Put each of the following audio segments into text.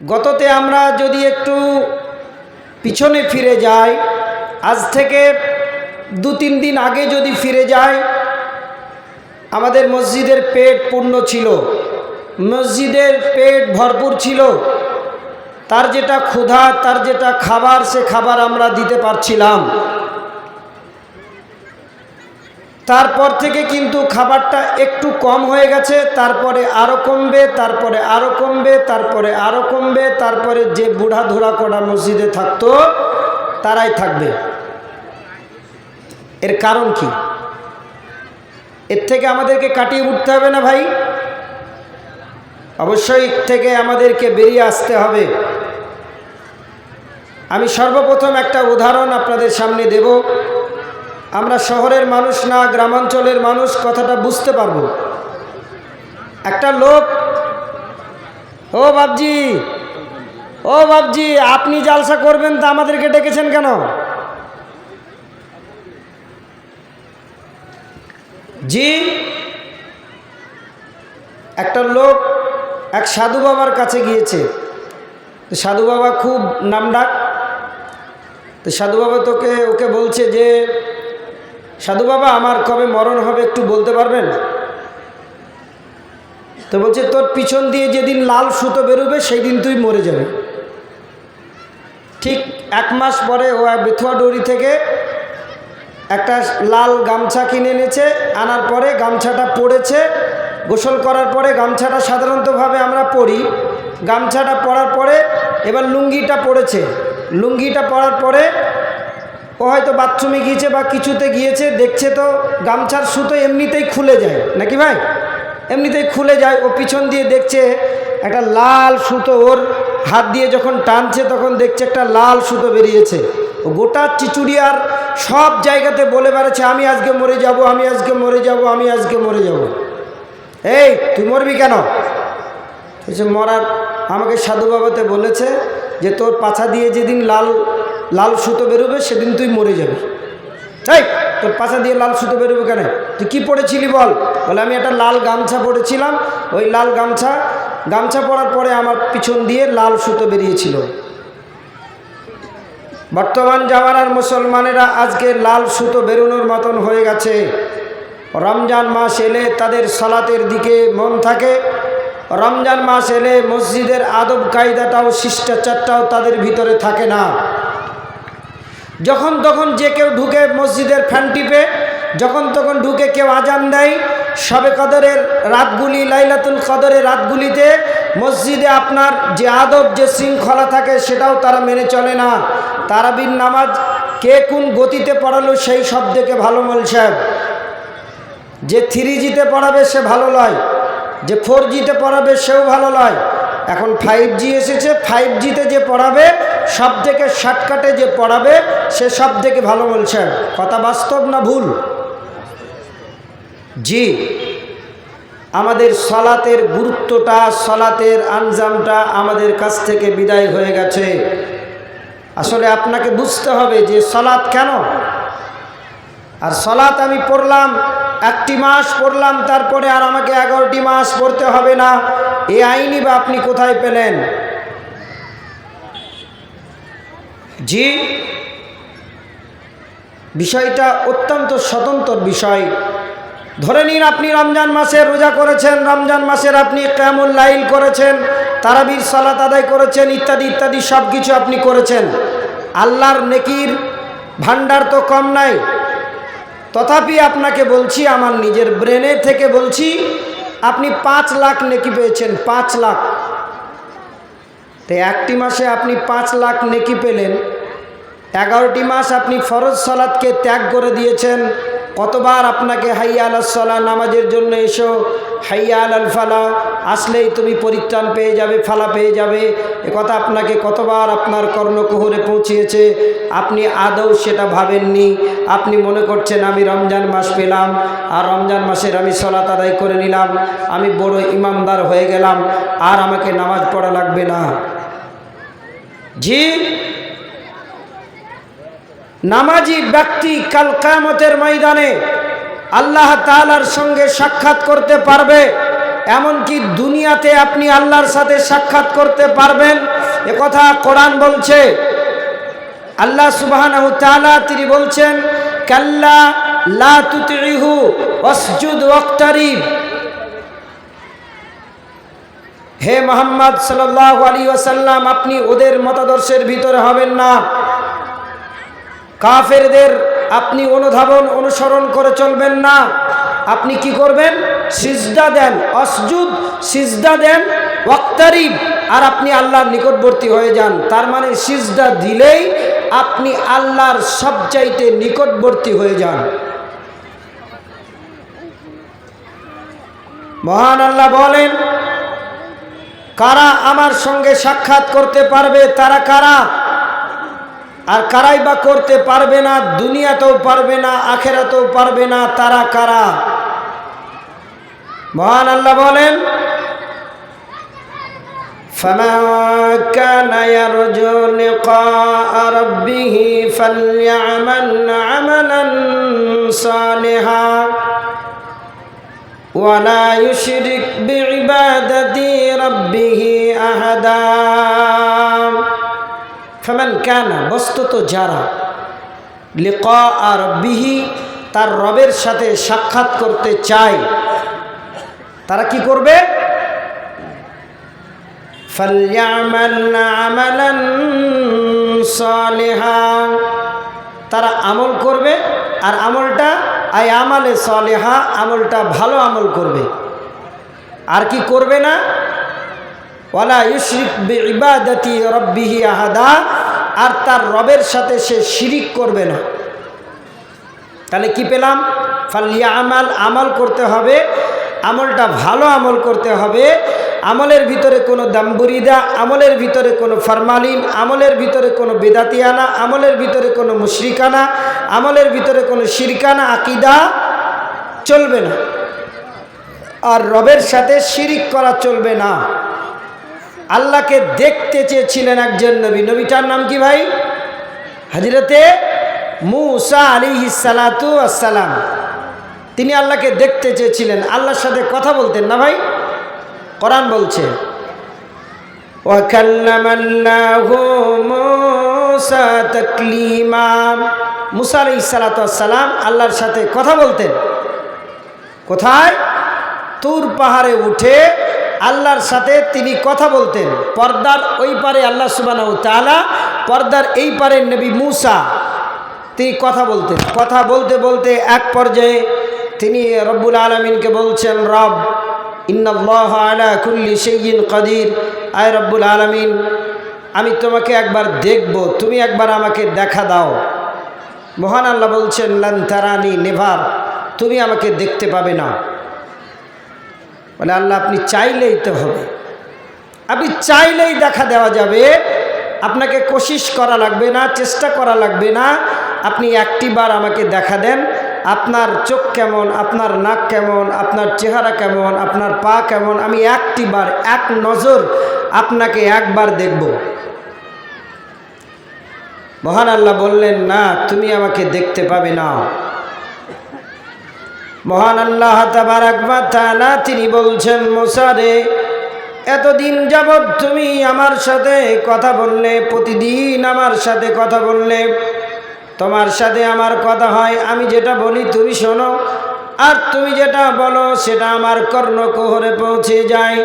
গততে আমরা যদি একটু পিছনে ফিরে যাই, আজ থেকে দু তিন দিন আগে যদি ফিরে যাই, আমাদের মসজিদের পেট পূর্ণ ছিল। মসজিদের পেট ভরপুর ছিল। তার যেটা ক্ষুধা, তার যেটা খাবার, সে খাবার আমরা দিতে পারছিলাম। তারপর থেকে কিন্তু খাবারটা একটু কম হয়ে গেছে, তারপরে আরও কমবে, তারপরে আরও কমবে, তারপরে আরও কমবে, তারপরে যে বুড়া ধুরা করা মসজিদে থাকতো, তারাই থাকবে। এর কারণ কি? এর থেকে আমাদেরকে কাটিয়ে উঠতে হবে না ভাই? অবশ্যই থেকে আমাদেরকে বেরিয়ে আসতে হবে। আমি সর্বপ্রথম একটা উদাহরণ আপনাদের সামনে দেব। আমরা শহরের মানুষ না, গ্রামাঞ্চলের মানুষ, কথাটা বুঝতে পারব। একটা লোক, ও বাবজি ও বাবজি আপনি জালসা করবেন তা আমাদেরকে ডেকেছেন কেন? জি, একটা লোক এক সাধু বাবার কাছে গিয়েছে। তো সাধু বাবা খুব নামডাক। তো সাধু বাবা তোকে, ওকে বলছে যে সাধু বাবা, আমার কবে মরণ হবে একটু বলতে পারবেন? তো বলছে, তোর পিছন দিয়ে যেদিন লাল সুতো বেরোবে সেই দিন তুই মরে যাবে। ঠিক এক মাস পরে ও বেথুয়া ডৌরি থেকে একটা লাল গামছা কিনে এনেছে। আনার পরে গামছাটা পড়েছে। গোসল করার পরে গামছাটা সাধারণতভাবে আমরা পরি। গামছাটা পরার পরে এবার লুঙ্গিটা পড়েছে। লুঙ্গিটা পরার পরে ও হয়তো বাথরুমে গিয়েছে বা কিছুতে গিয়েছে, দেখছে তো, গামছার সুতো এমনিতেই খুলে যায়। নাকি ভাই? এমনিতেই খুলে যায়, ও পিছন দিয়ে দেখছে একটা লাল সুতো, ওর হাত দিয়ে যখন টানছে তখন দেখছে একটা লাল সুতো বেরিয়েছে। ও গোটা চিচুড়িয়ার সব জায়গাতে বলে বেড়াচ্ছে, আমি আজকে মরে যাব, আমি আজকে মরে যাব, আমি আজকে মরে যাব। এই, তুই মরবি কেন? মরার আমাকে সাধু বাবাতে বলেছে যে তোর পাছা দিয়ে যেদিন লাল লাল সুতো বেরোবে, সেদিন তুই মরে যাবি। তাই তোর পাছা দিয়ে লাল সুতো বেরোবে কেন? তুই কী পড়েছিলি বল? বলে, আমি একটা লাল গামছা পড়েছিলাম। ওই লাল গামছা গামছা পরার পরে আমার পিছন দিয়ে লাল সুতো বেরিয়েছিল। বর্তমান জামানার মুসলমানেরা আজকে লাল সুতো বেরোনোর মতন হয়ে গেছে। রমজান মাস এলে তাদের সালাতের দিকে মন থাকে। রমজান মাস এলে মসজিদের আদব কায়দাটাও শিষ্টাচারটাও তাদের ভিতরে থাকে না। যখন তখন যে কেউ ঢুকে মসজিদের ফ্যান টিপে, যখন তখন ঢুকে কেউ আজান দেয়, সবে কদরের রাতগুলি, লাইলাতুল কদরের রাতগুলিতে মসজিদে আপনার যে আদব, যে শৃঙ্খলা থাকে সেটাও তারা মেনে চলে না। তারাবির নামাজ কে কোন গতিতে পড়ালো সেই শব্দকে ভালো মল সাহেব। যে থ্রি জিতে পড়াবে সে ভালো লয়, যে ফোর জিতে পড়াবে সেও ভালো লয়। এখন ফাইভ জি এসেছে ফাইভ জিতে যে পড়াবে সব থেকে শর্টকাটে যে পড়াবে, সে সব থেকে ভালো বলছেন কথা বাস্তব না ভুল? জি। আমাদের সলাতের গুরুত্বটা, সলাতের আঞ্জামটা আমাদের কাছ থেকে বিদায় হয়ে গেছে। আসলে আপনাকে বুঝতে হবে যে সলাৎ কেন? আর সলাৎ আমি পড়লাম, একটি মাস পড়লাম, তারপরে আর আমাকে এগারোটি মাস পড়তে হবে না। এ আইনি বা আপনি কোথায় পেলেন? জি বিষয়টা অত্যন্ত স্বতন্ত্র বিষয়। ধরে নিন আপনি রমজান মাসে রোজা করেছেন, রমজান মাসের আপনি কেমন লাইল করেছেন, তারাবির সালাত আদায় করেছেন, ইত্যাদি ইত্যাদি সব কিছু আপনি করেছেন। আল্লাহর নেকির ভান্ডার তো কম নাই। তথাপি আপনাকে বলছি, আমার নিজের ব্রেনে থেকে বলছি, আপনি পাঁচ লাখ নেকি পেয়েছেন, পাঁচ লাখ। তো একটি মাসে আপনি পাঁচ লাখ নেকি পেলেন। এগারোটি মাস আপনি ফরজ সালাদকে ত্যাগ করে দিয়েছেন। কতবার আপনাকে হাইয়া আলাসলা নামাজের জন্য এসো, হাইয়া আল ফালা, আসলেই তুমি পরিত্রাণ পেয়ে যাবে, ফালা পেয়ে যাবে। কথা আপনাকে কতবার আপনার কর্ণকুহরে পৌঁছিয়েছে, আপনি আদৌ সেটা ভাবেননি। আপনি মনে করছেন, আমি রমজান মাস পেলাম, আর রমজান মাসের আমি সলাত আদায় করে নিলাম, আমি বড় ইমামদার হয়ে গেলাম, আর আমাকে নামাজ পড়া লাগবে না। জি। নামাজি ব্যক্তি কাল কামতের ময়দানে আল্লাহ তালার সঙ্গে সাক্ষাৎ করতে পারবে, এমনকি দুনিয়াতে আপনি আল্লাহর সাথে সাক্ষাৎ করতে পারবেন। কথা কোরআন বলছে। আল্লাহ সুবহানাহু তাআলা তিনি বলছেন, কাল্লা লা তুতিহু ওয়াসজুদ ওয়াক্তারিব হে মোহাম্মদ সাল্লাল্লাহু আলাইহি ওয়াসাল্লাম, আপনি ওদের মতাদর্শের ভিতরে হবেন না। কাফেরদের আপনি অনুধাবন, অনুসরণ করে চলবেন না। আপনি কি করবেন? সিজদা দেন, অসজুদ সিজদা দেন, ওয়াক্তারিব, আর আপনি আল্লাহর নিকটবর্তী হয়ে যান। তার মানে সিজদা দিলেই আপনি আল্লাহর সবচাইতে নিকটবর্তী হয়ে যান। মহান আল্লাহ বলেন কারা আমার সঙ্গে সাক্ষাৎ করতে পারবে তারা কারা আর কারাই বা করতে পারবে না দুনিয়াতেও পারবে না আখেরাতেও পারবে না তারা কারা মহান আল্লাহ বলেন فمن كان يرجو لقاء ربه فليعمل عملا صالحا ولا يشرك بعبادة ربه أحدا ফেমান কেন বস্তুত যারা লিকা আর বিহি তার রবের সাথে সাক্ষাৎ করতে চায় তারা কি করবে فَلْيَعْمَلْ عَمَلًا صَالِحًا তারা আমল করবে আর আমলটা আই আমলে সলেহা, আমলটা ভালো আমল করবে। আর কি করবে না? ওয়ালা ইউশরিক ইবাদতি রব্বিহি আহাদা, আর তার রবের সাথে সে শিরিক করবে না। তাহলে কি পেলাম? ফাল্লিয়া আমাল আমল করতে হবে। আমলটা ভালো আমল করতে হবে। আমলের ভিতরে কোনো দাম্বুরিদা, আমলের ভিতরে কোনো ফরমালিন, আমলের ভিতরে কোনো বেদাতিয়ানা, আমলের ভিতরে কোনো মুশরিকানা, আমলের ভিতরে কোনো শিরকানা আকিদা চলবে না। আর রবের সাথে শিরিক করা চলবে না। আল্লাহকে দেখতে চেয়েছিলেন একজন নবী। নবীটার নাম কি ভাই? হাজিরতে মুসা আলী সালাতু আসসালাম তিনি আল্লাহকে দেখতে চেয়েছিলেন। আল্লাহর সাথে কথা বলতেন না ভাই? কোরআন বলছে মুসা আলী আল্লাহর সাথে কথা বলতেন। কোথায়? তুর পাহাড়ে উঠে আল্লাহর সাথে তিনি কথা বলতেন। পর্দার ওই পারে আল্লাহ সুবান তালা পর্দার এই পারে নবী মুসা তিনি কথা বলতেন। কথা বলতে বলতে এক পর্যায়ে তিনি রব্বুল আলমিনকে বলছেন, রব ইন্নআল্লাহ আলা কুল্লি সেইন কদির। আয় রব্বুল আলমিন, আমি তোমাকে একবার দেখব, তুমি একবার আমাকে দেখা দাও। মহান আল্লাহ বলছেন লান্তারানি নেভার, তুমি আমাকে দেখতে পাবে না। বলে, আল্লাহ, আপনি চাইলেই তো হবে। আপনি চাইলেই দেখা দেওয়া যাবে। আপনাকে কোশিস করা লাগবে না, চেষ্টা করা লাগবে না। আপনি একটি বার আমাকে দেখা দেন আপনার চোখ কেমন, আপনার নাক কেমন, আপনার চেহারা কেমন, আপনার পা কেমন, আমি একটি বার এক নজর আপনাকে একবার দেখব। মহান আল্লাহ বললেন, না, তুমি আমাকে দেখতে পাবে না। মহান আল্লাহ তাবারাকবাতালা তিনি বলছেন মোসারে এতদিন যাবৎ তুমি আমার সাথে কথা বললে, প্রতিদিন আমার সাথে কথা বললে তোমার সাথে আমার কথা হয়, আমি যেটা বলি তুমি শোনো। আর তুমি যেটা বলো, সেটা আমার কর্ণকোহরে পৌঁছে যায়।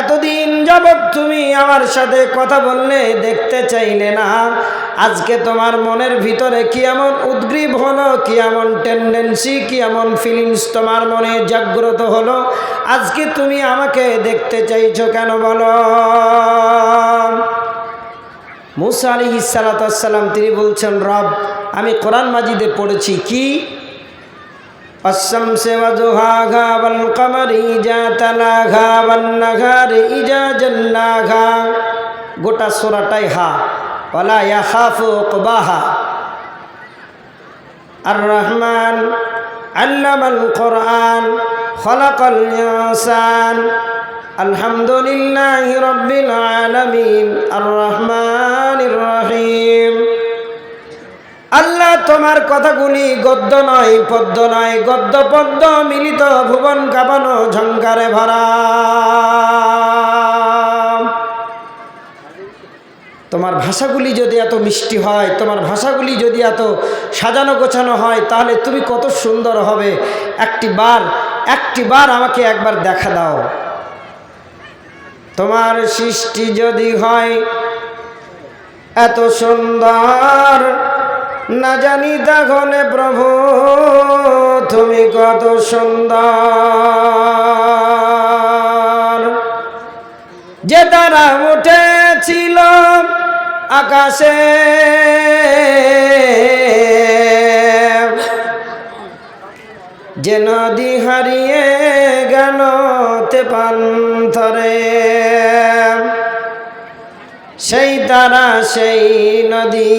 এতদিন যাবৎ তুমি আমার সাথে কথা বললে দেখতে চাইলে না। আজকে তোমার মনের ভিতরে কি এমন উদ্গ্রীব হলো, কি এমন টেন্ডেন্সি কি এমন ফিলিংস তোমার মনে জাগ্রত হলো, আজকে তুমি আমাকে দেখতে চাইছো কেন বলো? মুসা আলি ইসালাতাম তিনি বলছেন, রব, আমি কোরআন মাজিদে পড়েছি কি? অসমসে ইজা গোটা সোরাটাই হা। আর রহমান আল্লামাল কোরআন খলাকল আলহামদুলিল্লাহি রাব্বিল আলামিন আর রহমানির রহিম আল্লাহ আল্লাহ তোমার কথাগুলি গদ্য নয়, পদ্য নয়, গদ্য পদ্য মিলিত ভুবন কাঁপানো ঝঙ্কারে ভরা। তোমার ভাষাগুলি যদি এত মিষ্টি হয়, তোমার ভাষাগুলি যদি এত সাজানো গোছানো হয়, তাহলে তুমি কত সুন্দর হবে। একটি বার একটি বার আমাকে একবার দেখা দাও। তোমার সৃষ্টি যদি হয়, এত সুন্দর। না জানি তাহলে প্রভু, তুমি কত সুন্দর। যে তারা উঠেছিল আকাশে, যে নদী হারিয়ে গেল তেপান্তরে সেই তারা সেই নদী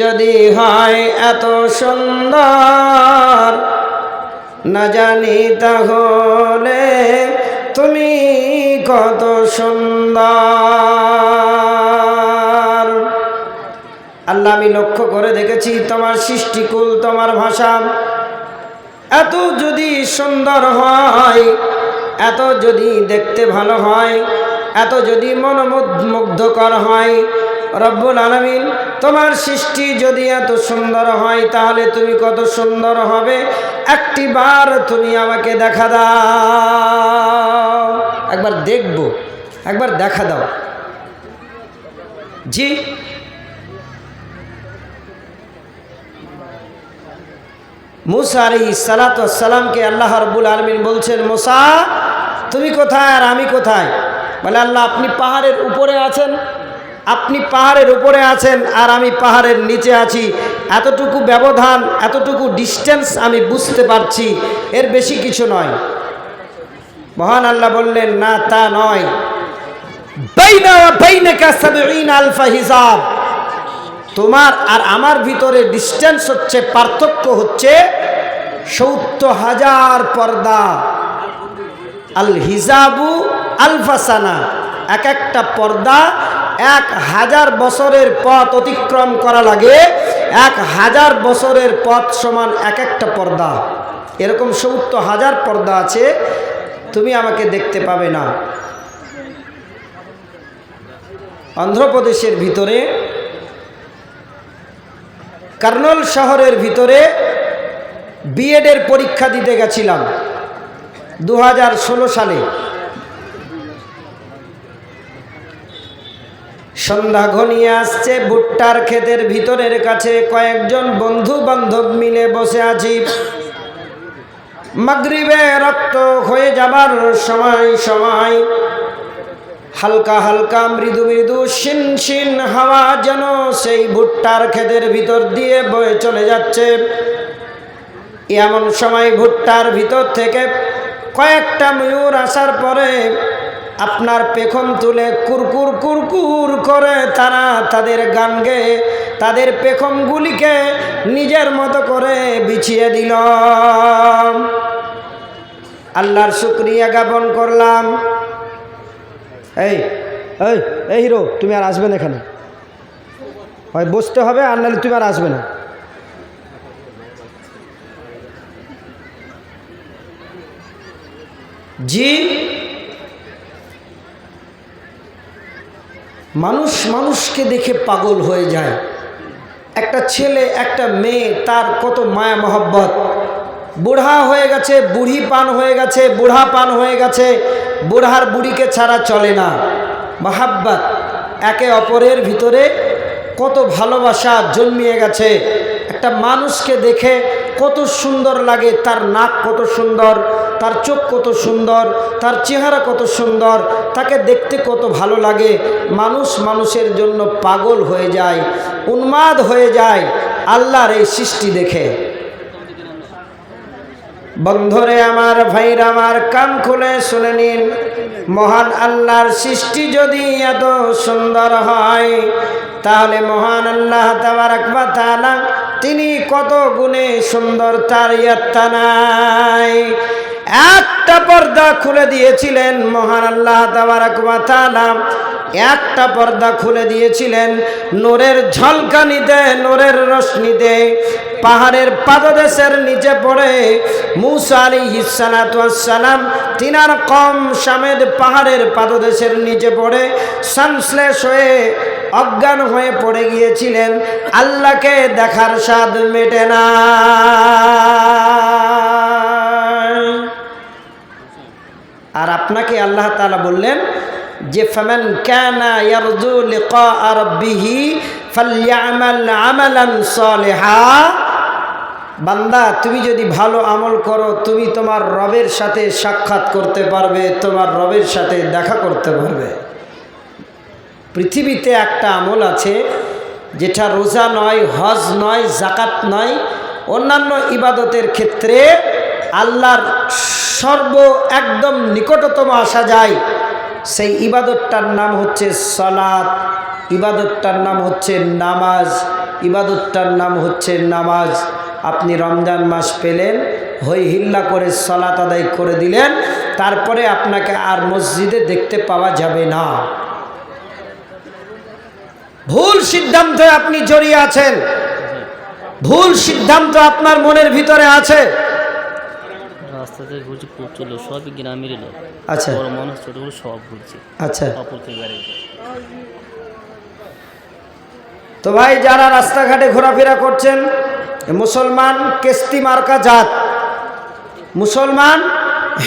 যদি হয় এত সুন্দর, না জানি তাহলে তুমি কত সুন্দর। আল্লাহ, আমি লক্ষ্য করে দেখেছি তোমার সৃষ্টিকুল, তোমার ভাষা। এত যদি সুন্দর হয়, এত যদি দেখতে ভালো হয় এত যদি মনোমুগ্ধকর হয়, রব্বুল আলমিন, তোমার সৃষ্টি যদি এত সুন্দর হয়, তাহলে তুমি কত সুন্দর হবে? একটি বার তুমি আমাকে দেখা দাও। একবার দেখব, একবার দেখা দাও। জি। মুসা আলী সালাতামকে আল্লাহ রব্বুল আলমিন বলছেন, মোসা, তুমি কোথায় আর আমি কোথায়? বলে, আল্লাহ, আপনি পাহাড়ের উপরে আছেন, আপনি পাহাড়ের উপরে আছেন আর আমি পাহাড়ের নিচে আছি। এতটুকু ব্যবধান, এতটুকু ডিস্টেন্স আমি বুঝতে পারছি, এর বেশি কিছু নয়। মহান আল্লাহ বললেন, না, তা নয়। তোমার আর আমার ভিতরে ডিস্টেন্স হচ্ছে, পার্থক্য হচ্ছে সত্তর হাজার পর্দা। আল হিজাবু আলফাসানা এক একটা পর্দা এক হাজার বছরের পথ অতিক্রম করা লাগে। এক হাজার বছরের পথ সমান এক একটা পর্দা। এরকম সত্তর হাজার পর্দা আছে, তুমি আমাকে দেখতে পাবে না। অন্ধ্রপ্রদেশের ভিতরে, কার্নল শহরের ভিতরে বিএডের পরীক্ষা দিতে গেছিলাম। দু হাজার ষোলো সালে। সন্ধ্যা ঘনিয়ে আসছে, ভুট্টার ক্ষেতের ভিতরের কাছে কয়েকজন বন্ধু বান্ধব মিলে বসে আছি। মাগরিবে রক্ত হয়ে যাবার সময় সময় হালকা হালকা মৃদু মৃদু শিন শিন হাওয়া যেন সেই ভুট্টার ক্ষেতের ভিতর দিয়ে বয়ে চলে যাচ্ছে। এমন সময় ভুট্টার ভিতর থেকে কয়েকটা ময়ূর আসার পরে আপনার পেখম তুলে কুরকুর কুরকুর করে তারা তাদের গান গেয়ে তাদের পেখমগুলিকে নিজের মতো করে বিছিয়ে দিল। আল্লাহর শুক্রিয়া জ্ঞাপন করলাম। এই এই এই হিরো, তুমি আর আসবে না এখানে। হয় বসতে হবে আর নাহলে তুমি আর আসবে না। জি মানুষ মানুষকে দেখে পাগল হয়ে যায়। একটা ছেলে, একটা মেয়ে, তার কত মায়া মহব্বত। বুড়া হয়ে গেছে, বুড়ি পান হয়ে গেছে, বুড়া পান হয়ে গেছে, বুড়ার বুড়িকে ছাড়া চলে না। মাহাব্বাত, একে অপরের ভিতরে কত ভালোবাসা জন্মিয়ে গেছে। একটা মানুষকে দেখে কত সুন্দর লাগে, তার নাক কত সুন্দর। তার চোখ কত সুন্দর, তার চেহারা কত সুন্দর, তাকে দেখতে কত ভালো লাগে। মানুষ মানুষের জন্য পাগল হয়ে যায়, উন্মাদ হয়ে যায়, আল্লাহর এই সৃষ্টি দেখে। বন্ধরে আমার ভাইর আমার কান খুলে শুনে নিন, মহান আল্লাহর সৃষ্টি যদি এত সুন্দর হয়, তাহলে মহান আল্লাহ তাআলা, তিনি কত গুণে সুন্দর, তার ইয়াত্তা নাই। একটা পর্দা খুলে দিয়েছিলেন মহান আল্লাহ একটা পর্দা খুলে দিয়েছিলেন নূরের ঝলকানিতে, নূরের রশ্মিতে পাহাড়ের পাদদেশের নিচে পড়ে মুসা আলী হিসালাম তিনার কম সামেদ পাহাড়ের পাদদেশের নিচে পড়ে সংশ্লেষ হয়ে, অজ্ঞান হয়ে পড়ে গিয়েছিলেন। আল্লাহকে দেখার স্বাদ মেটে না। আর আপনাকে আল্লাহ তালা বললেন যে আমালান সালিহা। বান্দা, তুমি যদি ভালো আমল করো, তুমি তোমার রবের সাথে সাক্ষাৎ করতে পারবে, তোমার রবের সাথে দেখা করতে পারবে। পৃথিবীতে একটা আমল আছে, যেটা রোজা নয়, হজ নয় জাকাত নয়, অন্যান্য ইবাদতের ক্ষেত্রে আল্লাহর সর্ব একদম নিকটতম আসা যায়। সেই ইবাদতটার নাম হচ্ছে সলাৎ ইবাদতটার নাম হচ্ছে নামাজ, ইবাদতটার নাম হচ্ছে নামাজ। আপনি রমজান মাস পেলেন, হই হিল্লা করে সলাত আদায় করে দিলেন, তারপরে আপনাকে আর মসজিদে দেখতে পাওয়া যাবে না। ভুল সিদ্ধান্তে আপনি জড়িয়ে আছেন। ভুল সিদ্ধান্ত আপনার মনের ভিতরে আছে। রাস্তাতে ঘুরছি প্রচুর লোক সবই গ্রামের লোক। আচ্ছা। বড় মানুষ ছোট বড় সব ঘুরছে। আচ্ছা। অপর থেকে গাড়ি তো ভাই যারা রাস্তাঘাটে ঘোরাফেরা করছেন মুসলমান কেস্তি মার্কা জাত। মুসলমান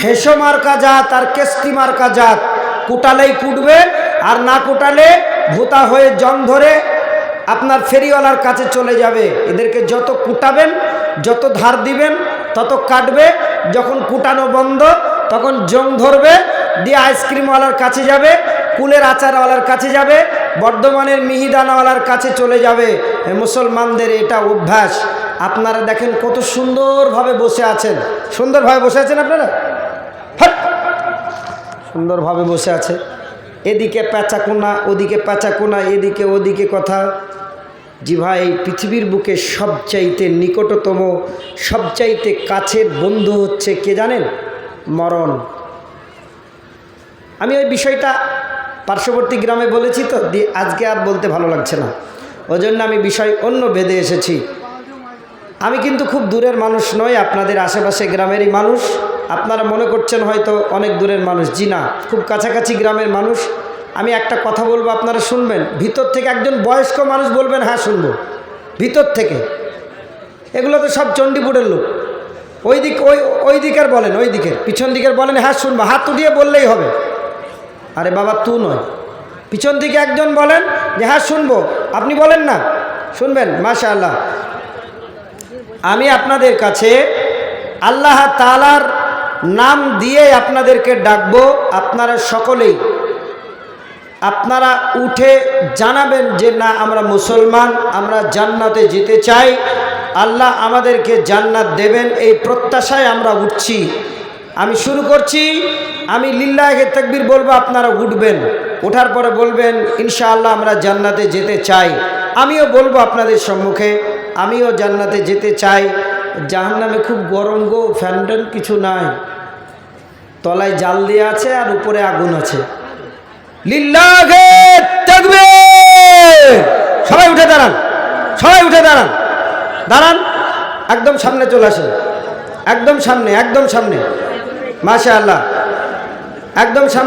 হেসো মার্কা জাত আর কেস্তি মার্কা জাত। কুটালেই কুটবে আর না কুটালে ভূতা হয়ে জং ধরে আপনার ফেরিওয়ালার কাছে চলে যাবে। এদেরকে যত কুটাবেন যত ধার দিবেন তত কাটবে, যখন কুটানো বন্ধ, তখন জং ধরবে, দিয়ে আইসক্রিমওয়ালার কাছে যাবে, কুলের আচারওয়ালার কাছে যাবে, বর্ধমানের মিহিদানাওয়ালার কাছে চলে যাবে। মুসলমানদের, এটা অভ্যাস। আপনারা দেখেন কত সুন্দরভাবে বসে আছেন। সুন্দরভাবে বসে আছেন আপনারা! সুন্দরভাবে বসে আছে। এদিকে প্যাঁচাকোনা ওদিকে প্যাঁচাকোনা এদিকে ওদিকে কথা। জি ভাই, পৃথিবীর বুকে সবচাইতে নিকটতম, সবচাইতে কাছের বন্ধু হচ্ছে কে জানেন? মরণ। আমি ওই বিষয়টা পার্শ্ববর্তী গ্রামে বলেছি তো আজকে আর বলতে ভালো লাগছে না। ওই জন্য আমি বিষয় অন্য বেঁধে এসেছি। আমি কিন্তু খুব দূরের মানুষ নই আপনাদের আশেপাশে গ্রামেরই মানুষ। আপনারা মনে করছেন হয়তো অনেক দূরের মানুষ, জি না, খুব কাছাকাছি গ্রামের মানুষ। আমি একটা কথা বলব, আপনারা শুনবেন। ভিতর থেকে একজন বয়স্ক মানুষ বলবেন হ্যাঁ শুনব। ভিতর থেকে। এগুলো তো সব চণ্ডীপুরের লোক। ওই দিক, ওই ওই দিকের বলেন, ওই দিকের। পিছন দিকের বলেন হ্যাঁ শুনব। হাত উঠিয়ে বললেই হবে। আরে বাবা, তু নয়। পিছন দিকে একজন বলেন যে হ্যাঁ শুনব। আপনি বলেন না। শুনবেন মাশা আল্লাহ আমি আপনাদের কাছে আল্লাহ তালার নাম দিয়ে আপনাদেরকে ডাকবো। আপনারা সকলেই আপনারা উঠে জানাবেন যে না, আমরা মুসলমান, আমরা জান্নাতে যেতে চাই। আল্লাহ আমাদেরকে জান্নাত দেবেন, এই প্রত্যাশায় আমরা উঠছি। আমি শুরু করছি, আমি লিল্লাহে তাকবীর বলব, আপনারা উঠবেন। ওঠার পরে বলবেন, ইনশাআল্লাহ আমরা জান্নাতে যেতে চাই। আমিও বলব আপনাদের সম্মুখে, আমিও জান্নাতে যেতে চাই। জাহান্নামে খুব গরম গো, ফ্যান কিছু নাই। তলায় জাল দিয়ে আছে আর উপরে আগুন আছে। সবাই উঠে দাঁড়ান, সবাই উঠে দাঁড়ান। দাঁড়ান, একদম সামনে চলে আসেন। একদম সামনে একদম সামনে। মাশা আল্লাহ একদম সামনে।